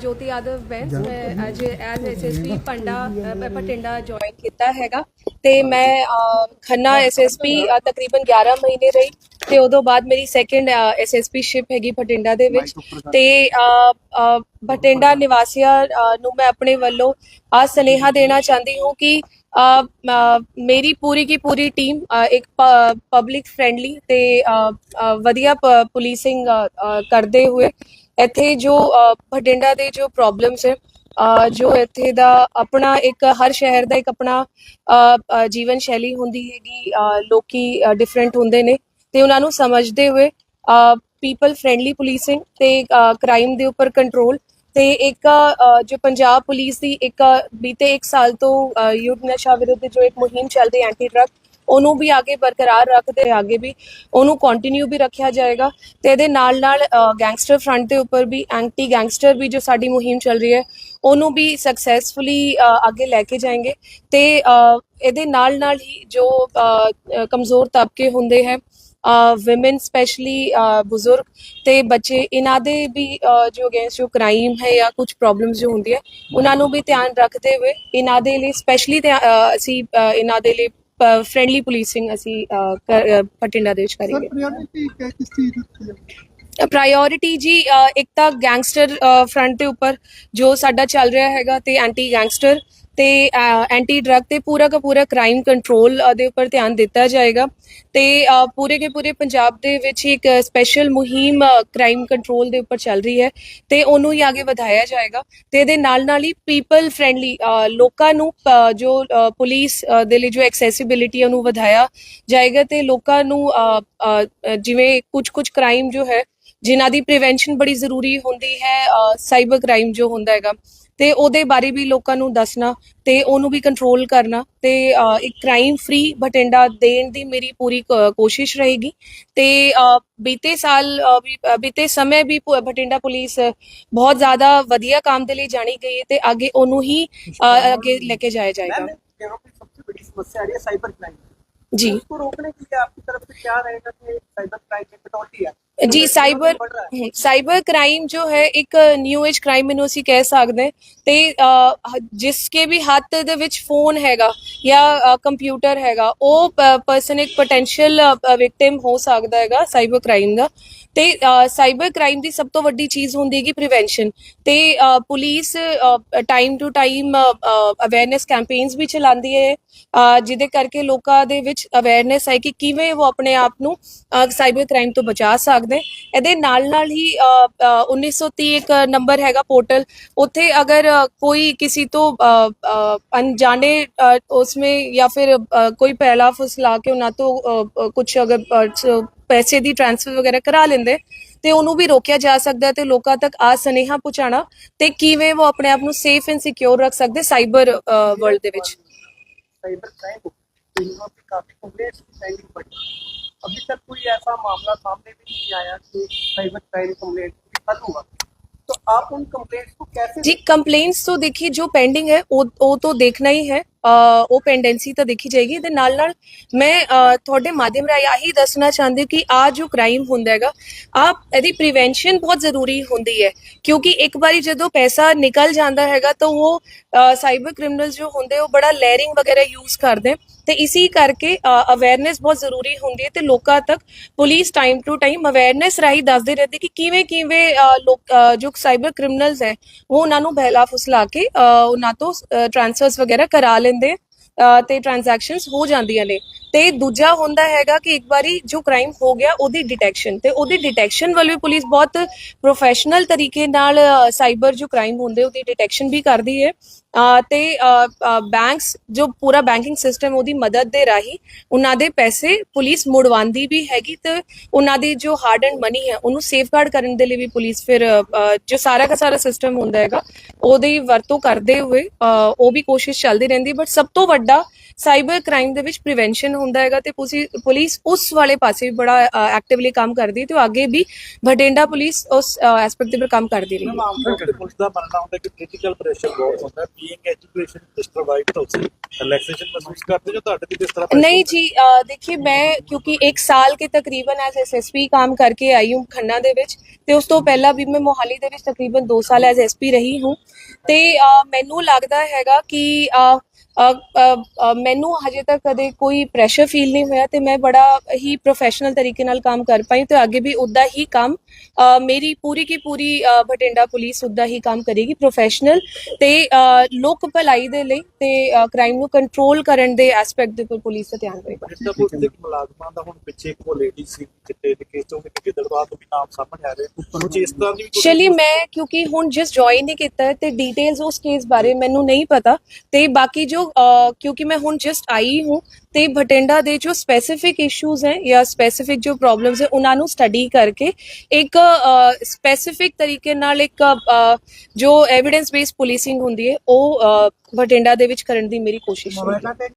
ਜੋਤੀ ਯਾਦਵ ਬੈਂਸ ਮੈਂ ਅੱਜ as SSP ਪੰਡਾ ਪਟਿੰਡਾ ਜੁਆਇਨ ਕੀਤਾ ਹੈਗਾ। ਤੇ ਮੈਂ ਖੰਨਾ ਐਸਐਸਪੀ ਤਕਰੀਬਨ 11 ਮਹੀਨੇ ਰਹੀ। ਤੇ ਉਦੋਂ ਬਾਅਦ ਮੇਰੀ ਸੈਕੰਡ ਐਸਐਸਪੀ ਸ਼ਿਪ ਹੈਗੀ ਪਟਿੰਡਾ ਦੇ ਵਿੱਚ। ਤੇ ਬਠਿੰਡਾ ਨਿਵਾਸੀਆਂ ਨੂੰ ਮੈਂ ਆਪਣੇ ਵੱਲੋਂ ਆ ਸੁਨੇਹਾ ਦੇਣਾ ਚਾਹੁੰਦੀ ਹਾਂ ਕਿ ਮੇਰੀ ਪੂਰੀ ਕੀ ਪੂਰੀ ਟੀਮ ਇੱਕ ਪਬਲਿਕ ਫ੍ਰੈਂਡਲੀ ਤੇ ਵਧੀਆ ਪੁਲਿਸਿੰਗ ਕਰਦੇ ਹੋਏ ਇੱਥੇ ਜੋ ਬਠਿੰਡਾ ਦੇ ਜੋ ਪ੍ਰੋਬਲਮਸ ਹੈ ਜੋ ਇੱਥੇ ਦਾ ਆਪਣਾ ਇੱਕ ਹਰ ਸ਼ਹਿਰ ਦਾ ਇੱਕ ਆਪਣਾ ਜੀਵਨ ਸ਼ੈਲੀ ਹੁੰਦੀ ਹੈਗੀ ਅ, ਲੋਕੀ ਡਿਫਰੈਂਟ ਹੁੰਦੇ ਨੇ ਤੇ ਉਹਨਾਂ ਨੂੰ ਸਮਝਦੇ ਹੋਏ ਪੀਪਲ ਫ੍ਰੈਂਡਲੀ ਪੁਲਿਸਿੰਗ ਤੇ ਕ੍ਰਾਈਮ ਦੇ ਉੱਪਰ ਕੰਟਰੋਲ ਤੇ ਇੱਕ ਜੋ ਪੰਜਾਬ ਪੁਲਿਸ ਦੀ ਇੱਕ ਬੀਤੇ 1 ਸਾਲ ਤੋਂ ਯੁੱਧ ਨਸ਼ਾ ਵਿਰੁੱਧ ਜੋ ਇੱਕ ਮੁਹਿੰਮ ਚੱਲਦੀ ਐਂਟੀ ਡਰਗ ਉਹਨੂੰ ਵੀ ਅੱਗੇ ਬਰਕਰਾਰ ਰੱਖਦੇ, ਆਗੇ ਵੀ ਉਹਨੂੰ ਕੰਟੀਨਿਊ ਵੀ ਰੱਖਿਆ ਜਾਏਗਾ ਤੇ ਇਹਦੇ ਨਾਲ ਨਾਲ ਗੈਂਗਸਟਰ ਫਰੰਟ ਦੇ ਉੱਪਰ ਵੀ ਐਂਟੀ ਗੈਂਗਸਟਰ ਵੀ ਜੋ ਸਾਡੀ ਮੁਹਿੰਮ ਚੱਲ ਰਹੀ ਹੈ, ਉਹਨੂੰ ਵੀ ਸਕਸੈਸਫੁਲੀ ਅੱਗੇ ਲੈ ਕੇ ਜਾਏਗੇ ਤੇ ਇਹਦੇ ਨਾਲ ਨਾਲ ਹੀ ਜੋ ਕਮਜ਼ੋਰ ਤਬਕੇ ਹੁੰਦੇ ਹੈ ਵਿਮਨ ਸਪੈਸ਼ਲੀ ਬਜ਼ੁਰਗ ਤੇ ਬੱਚੇ, ਇਹਨਾਂ ਦੇ ਵੀ ਜੋ ਅਗੇਂਸਟ ਜੋ ਕ੍ਰਾਈਮ ਹੈ ਜਾਂ ਕੁਝ ਪ੍ਰੋਬਲਮਸ ਜੋ ਹੁੰਦੀ ਹੈ, ਉਹਨਾਂ ਨੂੰ ਵੀ ਧਿਆਨ ਰੱਖਦੇ ਹੋਏ ਇਹਨਾਂ ਦੇ ਲਈ ਸਪੈਸ਼ਲੀ ਅਸੀਂ ਇਹਨਾਂ ਦੇ ਲਈ ਫ੍ਰੈਂਡਲੀ ਪੁਲਿਸਿੰਗ ਅਸੀਂ ਅ, ਕਰ- ਅ, ਬਠਿੰਡਾ ਦੇ ਵਿੱਚ ਸਰ ਕਰਾਂਗੇ। ਪ੍ਰਾਇੋਰਟੀ ਕਿਸ ਚੀਜ਼ ਦੀ ਦਿੱਤੀ ਹੈ? ਪ੍ਰਾਇੋਰਿਟੀ ਜੀ ਅ, ਇੱਕ ਤਾਂ ਗੈਂਗਸਟਰ ਫਰੰਟ ਦੇ ਉੱਪਰ ਜੋ ਸਾਡਾ ਚੱਲ ਰਿਹਾ ਹੈਗਾ ਤੇ ਐਂਟੀ ਗੈਂਗਸਟਰ ਤੇ ਐਂਟੀ ਡਰੱਗ ਤੇ ਪੂਰਾ ਦਾ ਪੂਰਾ ਕ੍ਰਾਈਮ ਕੰਟਰੋਲ ਦੇ ਉੱਪਰ ਧਿਆਨ ਦਿੱਤਾ ਜਾਏਗਾ। ਤੇ ਪੂਰੇ ਕੇ ਪੂਰੇ ਪੰਜਾਬ ਦੇ ਵਿੱਚ ਇੱਕ ਸਪੈਸ਼ਲ ਮੁਹਿੰਮ ਕ੍ਰਾਈਮ ਕੰਟਰੋਲ ਦੇ ਉੱਪਰ ਚੱਲ ਰਹੀ ਹੈ ਤੇ ਉਹਨੂੰ ਹੀ ਅੱਗੇ ਵਧਾਇਆ ਜਾਏਗਾ ਤੇ ਇਹਦੇ ਨਾਲ ਨਾਲ ਹੀ ਪੀਪਲ ਫ੍ਰੈਂਡਲੀ ਲੋਕਾਂ ਨੂੰ ਜੋ ਪੁਲਿਸ ਦੇ ਲਈ ਜੋ ਐਕਸੈਸਿਬਿਲਿਟੀ ਉਹਨੂੰ ਵਧਾਇਆ ਜਾਏਗਾ ਤੇ ਲੋਕਾਂ ਨੂੰ ਜਿਵੇਂ ਕੁਝ ਕੁਝ ਕ੍ਰਾਈਮ ਜੋ ਹੈ ਜਿਨ੍ਹਾਂ ਦੀ ਪ੍ਰੀਵੈਂਸ਼ਨ ਬੜੀ ਜ਼ਰੂਰੀ ਹੁੰਦੀ ਹੈ ਸਾਈਬਰ ਕ੍ਰਾਈਮ ਜੋ ਹੁੰਦਾ ਹੈਗਾ ਤੇ ਉਹਦੇ ਬਾਰੇ ਵੀ ਲੋਕਾਂ ਨੂੰ ਦੱਸਣਾ ਤੇ ਉਹਨੂੰ ਵੀ ਕੰਟਰੋਲ ਕਰਨਾ ਤੇ ਅ, ਇੱਕ ਕ੍ਰਾਈਮ ਫ੍ਰੀ ਬਠਿੰਡਾ ਦੇਣ ਦੀ ਮੇਰੀ ਪੂਰੀ ਕ- ਕੋਸ਼ਿਸ਼ ਰਹੇਗੀ ਤੇ ਅ, ਬੀਤੇ ਸਾਲ ਅ, ਵੀ ਅ, ਬੀਤੇ ਸਮੇਂ ਵੀ ਪ- ਬਠਿੰਡਾ ਪੁਲਿਸ ਬਹੁਤ ਜ਼ਿਆਦਾ ਵਧੀਆ ਕੰਮ ਦੇ ਲਈ ਜਾਣੀ ਗਈ ਹੈ ਤੇ ਅੱਗੇ ਉਹਨੂੰ ਹੀ ਅ, ਅੱਗੇ ਲੈ ਕੇ ਜਾਇਆ ਜਾਏਗਾ मैम यहाँ पे सबसे बड़ी समस्या आ रही है साइबर क्राइम जी उसको रोकने के लिए आपकी तरफ से क्या रहेगा कि साइबर क्राइम में कटौती है ਜੀ ਸਾਈਬਰ ਸਾਈਬਰ ਕ੍ਰਾਈਮ ਜੋ ਹੈ ਇੱਕ ਨਿਊ ਏਜ ਕ੍ਰਾਈਮ ਨੂੰ ਅਸੀਂ ਕਹਿ ਸਕਦੇ ਹਾਂ ਜਿਸ ਕੇ ਵੀ ਹੱਥ ਦੇ ਵਿੱਚ ਫੋਨ ਹੈਗਾ ਜਾਂ ਕੰਪਿਊਟਰ ਹੈਗਾ ਉਹ ਪਰਸਨ ਇੱਕ ਪੋਟੈਂਸ਼ੀਅਲ ਵਿਕਟਿਮ ਹੋ ਸਕਦਾ ਹੈਗਾ ਸਾਈਬਰ ਕ੍ਰਾਈਮ ਦਾ ਤੇ ਸਾਈਬਰ ਕ੍ਰਾਈਮ ਦੀ ਸਭ ਤੋਂ ਵੱਡੀ ਚੀਜ਼ ਹੁੰਦੀ ਹੈਗੀ ਪ੍ਰੀਵੈਂਸ਼ਨ ਤੇ police time to time awareness campaigns ਵੀ ਚਲਾਉਂਦੀ ਹੈ ਜਿਹਦੇ ਕਰਕੇ ਲੋਕਾਂ ਦੇ ਵਿੱਚ ਅਵੇਅਰਨੈਸ ਹੈ ਕਿ ਕਿਵੇਂ ਉਹ ਆਪਣੇ ਆਪ ਨੂੰ ਸਾਈਬਰ ਕ੍ਰਾਈਮ ਤੋਂ ਬਚਾ ਸਕਦੇ ਸਕਦੇ। ਇਹਦੇ ਨਾਲ ਨਾਲ ਹੀ 1930 ਇੱਕ ਨੰਬਰ ਹੈਗਾ ਪੋਰਟਲ। ਉੱਥੇ ਅਗਰ ਕੋਈ ਕਿਸੇ ਤੋਂ ਅਣਜਾਣੇ ਉਸਮੇ ਜਾਂ ਫਿਰ ਕੋਈ ਪਹਿਲਾ ਫਸਲਾ ਕੇ ਉਹਨਾਂ ਤੋਂ ਕੁਝ ਅਗਰ ਪੈਸੇ ਦੀ ਟ੍ਰਾਂਸਫਰ ਵਗੈਰਾ ਕਰਾ ਲੈਂਦੇ, ਤੇ ਉਹਨੂੰ ਵੀ ਰੋਕਿਆ ਜਾ ਸਕਦਾ ਤੇ ਲੋਕਾਂ ਤੱਕ ਆ ਸਨੇਹਾ ਪਹੁੰਚਾਣਾ ਤੇ ਕਿਵੇਂ ਉਹ ਆਪਣੇ ਆਪ ਨੂੰ ਸੇਫ ਐਂਡ ਸਿਕਿਉਰ ਰੱਖ ਸਕਦੇ ਸਾਈਬਰ ਵਰਲਡ ਦੇ ਵਿੱਚ? ਸਾਈਬਰ ਕ੍ਰਾਈਮ ਇਹਨਾਂ ਤੇ ਕਾਫੀ ਕੰਪਲੇਂਟਸ ਸੈਂਡਿੰਗ ਬਟ अभी तक कोई ऐसा मामला सामने भी नहीं आया कि साइबर क्राइम कंप्लेंट हल हुआ तो आप उन कंप्लेंट्स को कैसे जी ਕੰਪਲੇਂਟਸ ਤੋਂ ਦੇਖੀ ਜੋ ਪੈਂਡਿੰਗ ਹੈ ਉਹ ਉਹ ਤੋਂ ਦੇਖਣਾ ਹੀ ਹੈ ਅ, ਉਹ ਪੈਂਡੈਂਸੀ ਤਾਂ ਦੇਖੀ ਜਾਏਗੀ ਤੇ ਨਾਲ ਨਾਲ ਮੈਂ ਅ, ਤੁਹਾਡੇ ਮਾਧਿਅਮ ਰਾਹੀਂ ਆਹੀ ਦੱਸਣਾ ਚਾਹੁੰਦੀ ਕਿ ਆ ਜੋ ਕ੍ਰਾਈਮ ਹੁੰਦਾ ਹੈਗਾ ਆ ਇਹਦੀ ਪ੍ਰੀਵੈਂਸ਼ਨ ਬਹੁਤ ਜ਼ਰੂਰੀ ਹੁੰਦੀ ਹੈ ਕਿਉਂਕਿ ਇੱਕ ਵਾਰੀ ਜਦੋਂ ਪੈਸਾ ਨਿਕਲ ਜਾਂਦਾ ਹੈਗਾ ਤਾਂ ਉਹ ਸਾਈਬਰ ਕ੍ਰਿਮੀਨਲਸ ਜੋ ਹੁੰਦੇ ਉਹ ਬੜਾ ਲੇਅਰਿੰਗ ਵਗੈਰਾ ਯੂਜ਼ ਕਰਦੇ ਤੇ ਇਸੀ ਕਰਕੇ ਅਵੇਅਰਨੈਸ ਬਹੁਤ ਜ਼ਰੂਰੀ ਹੁੰਦੀ ਹੈ ਤੇ ਲੋਕਾਂ ਤੱਕ police time to time awareness ਰਾਹੀਂ ਦੱਸਦੇ ਰਹਿੰਦੇ ਕਿ ਕਿਵੇਂ ਕਿਵੇਂ ਲੋਕ ਜੋ ਸਾਈਬਰ ਕ੍ਰਿਮੀਨਲਸ ਹੈ ਉਹ ਉਹਨਾਂ ਨੂੰ ਬਹਿਲਾ ਫੁਸਲਾ ਕੇ ਉਹਨਾਂ ਤੋਂ ਟ੍ਰਾਂਸਫਰਸ ਵਗੈਰਾ ਕਰਾ ਲੈਂਦੇ ਅ, ਤੇ ਟ੍ਰਾਂਜੈਕਸ਼ਨਸ ਹੋ ਜਾਂਦੀਆਂ ਨੇ। ਤੇ ਦੂਜਾ ਹੁੰਦਾ ਹੈਗਾ ਕਿ ਇੱਕ ਵਾਰੀ ਜੋ ਕ੍ਰਾਈਮ ਹੋ ਗਿਆ ਉਹਦੀ ਡਿਟੈਕਸ਼ਨ ਤੇ ਉਹਦੀ ਡਿਟੈਕਸ਼ਨ ਵੱਲ ਵੀ ਪੁਲਿਸ ਬਹੁਤ ਪ੍ਰੋਫੈਸ਼ਨਲ ਤਰੀਕੇ ਨਾਲ ਸਾਈਬਰ ਜੋ ਕ੍ਰਾਈਮ ਹੁੰਦੇ ਉਹਦੀ ਡਿਟੈਕਸ਼ਨ ਵੀ ਕਰਦੀ ਹੈ। ਅ, ਤੇ ਬੈਂਕਸ ਜੋ ਪੂਰਾ ਬੈਂਕਿੰਗ ਸਿਸਟਮ ਉਹਦੀ ਮਦਦ ਦੇ ਰਾਹੀਂ ਉਹਨਾਂ ਦੇ ਪੈਸੇ ਪੁਲਿਸ ਮੁੜਵਾਉਂਦੀ ਵੀ ਹੈਗੀ ਤੇ ਉਹਨਾਂ ਦੀ ਜੋ ਹਾਰਡ ਐਂਡ ਮਨੀ ਹੈ ਉਹਨੂੰ ਸੇਫਗਾਰਡ ਕਰਨ ਦੇ ਲਈ ਵੀ ਪੁਲਿਸ ਫਿਰ ਜੋ ਸਾਰਾ ਦਾ ਸਾਰਾ ਸਿਸਟਮ ਹੁੰਦਾ ਹੈਗਾ ਉਹਦੀ ਵਰਤੋਂ ਕਰਦੇ ਹੋਏ ਉਹ ਵੀ ਕੋਸ਼ਿਸ਼ ਚੱਲਦੀ ਰਹਿੰਦੀ ਬਟ ਸਭ ਤੋਂ ਵੱਡਾ ਸਾਈਬਰ ਕ੍ਰਾਈਮ ਦੇ ਵਿੱਚ ਪ੍ਰੀਵੈਂਸ਼ਨ ਹੁੰਦਾ ਹੈਗਾ ਤੇ ਪੁਸੀ- ਪੁਲਿਸ ਉਸ ਵਾਲੇ ਪਾਸੇ ਵੀ ਬੜਾ ਐਕਟਿਵਲੀ ਕੰਮ ਕਰਦੀ ਹੈ ਤੇ ਉਹ ਅੱਗੇ ਵੀ ਬਠਿੰਡਾ ਪੁਲਿਸ ਉਸ ਐਸਪੈਕਟ ਦੇ ਉੱਪਰ ਕੰਮ ਕਰਦੀ ਰਹੀ ਮੈਮ ਆਮ ਤੌਰ ਤੇ ਪੁਲਿਸ ਦਾ ਮੰਨਣਾ ਹੁੰਦਾ ਕਿ ਕ੍ਰਿਟੀਕਲ ਪ੍ਰੈਸ਼ਰ ਬਹੁਤ ਹੁੰਦਾ ਹੈ ਬੀਇੰਗ ਐਜੂਕੇਸ਼ਨ ਡਿਸਟਰਬਾਈਡ ਤੁਸੀਂ ਰਿਲੈਕਸੇਸ਼ਨ ਮਹਿਸੂਸ ਕਰਦੇ ਜੋ ਤੁਹਾਡੇ ਤੇ ਕਿਸ ਤਰ੍ਹਾਂ pressure नहीं जी अ, देखिए मैं क्योंकि एक साल के तकरीबन एज एसएसपी काम करके आई हूँ ਖੰਨਾ ਦੇ ਵਿੱਚ ਤੇ ਉਸ ਤੋਂ ਪਹਿਲਾਂ ਵੀ ਮੈਂ ਮੋਹਾਲੀ ਦੇ ਵਿੱਚ ਤਕਰੀਬਨ 2 ਸਾਲ ਐਜ਼ ਐਸਪੀ ਰਹੀ ਹੂੰ ਤੇ ਅ, ਮੈਨੂੰ ਲੱਗਦਾ ਹੈਗਾ ਕਿ ਅ, ਅ, ਅ, ਅ, ਮੈਨੂੰ ਹਜੇ ਤੱਕ ਕਦੇ ਕੋਈ ਪ੍ਰੈਸ਼ਰ ਫੀਲ ਨਹੀਂ ਹੋਇਆ ਤੇ ਮੈਂ ਬੜਾ ਹੀ ਪ੍ਰੋਫੈਸ਼ਨਲ ਤਰੀਕੇ ਨਾਲ ਕੰਮ ਕਰ ਪਾਈ ਤੇ ਅੱਗੇ ਵੀ ਉਦਾਂ ਹੀ ਕੰਮ ਮੇਰੀ ਪੂਰੀ ਕੀ ਪੂਰੀ ਬਠਿੰਡਾ ਪੁਲਿਸ ਉਦਾਂ ਹੀ ਕੰਮ ਕਰੇਗੀ ਪ੍ਰੋਫੈਸ਼ਨਲ ਤੇ ਲੋਕ ਭਲਾਈ ਦੇ ਲਈ ਤੇ ਕ੍ਰਾਈਮ ਨੂੰ ਕੰਟਰੋਲ ਕਰਨ ਦੇ ਐਸਪੈਕਟ ਦੇ ਉੱਪਰ ਪੁਲਿਸ ਦਾ ਧਿਆਨ ਰਹੇਗਾ ਬਠਿੰਡਾ ਪੁਲਿਸ ਦੇ ਮੁਲਾਜ਼ਮਾਂ ਦਾ ਹੁਣ ਪਿੱਛੇ ਇੱਕ ਉਹ ਲੇਡੀ ਸੀ ਚਿੱਟੇ ਦੇ ਕੇਸ ਤੋਂ ਕਿ ਦਰਬਾਰ ਤੋਂ ਵੀ ਨਾਮ ਸਾਹਮਣੇ ਆ ਰਿਹਾ ਕੁਝ ਇਸ ਤਰ੍ਹਾਂ ਦੀ ਵੀ ਕੋਈ- ਚਲੀ ਮੈਂ ਕਿਉਂਕਿ ਹੁਣ ਜਸਟ ਜੁਆਇਨ ਹੀ ਕੀਤਾ ਤੇ ਡਿਟੇਲਸ ਉਸ ਕੇਸ ਬਾਰੇ ਮੈਨੂੰ ਨਹੀਂ ਪਤਾ ਤੇ ਬਾਕੀ ਜੋ ਕਿਉਂਕਿ ਮੈਂ ਹੁਣ ਜਸਟ ਆਈ ਹੂੰ ਤੇ ਬਠਿੰਡਾ ਦੇ ਜੋ ਸਪੈਸੀਫਿਕ ਇਸ਼ੂਜ਼ ਹੈ ਜਾਂ ਸਪੈਸੀਫਿਕ ਜੋ ਪ੍ਰੋਬਲਮਸ ਹੈ ਉਹਨਾਂ ਨੂੰ ਸਟੱਡੀ ਕਰਕੇ ਇੱਕ ਸਪੈਸੀਫਿਕ ਤਰੀਕੇ ਨਾਲ ਇੱਕ ਜੋ ਐਵੀਡੈਂਸ ਬੇਸਡ ਪੁਲਿਸਿੰਗ ਹੁੰਦੀ ਹੈ ਉਹ ਅ, ਬਠਿੰਡਾ ਦੇ ਵਿੱਚ ਕਰਨ ਦੀ ਮੇਰੀ ਕੋਸ਼ਿਸ਼ ਹੈ।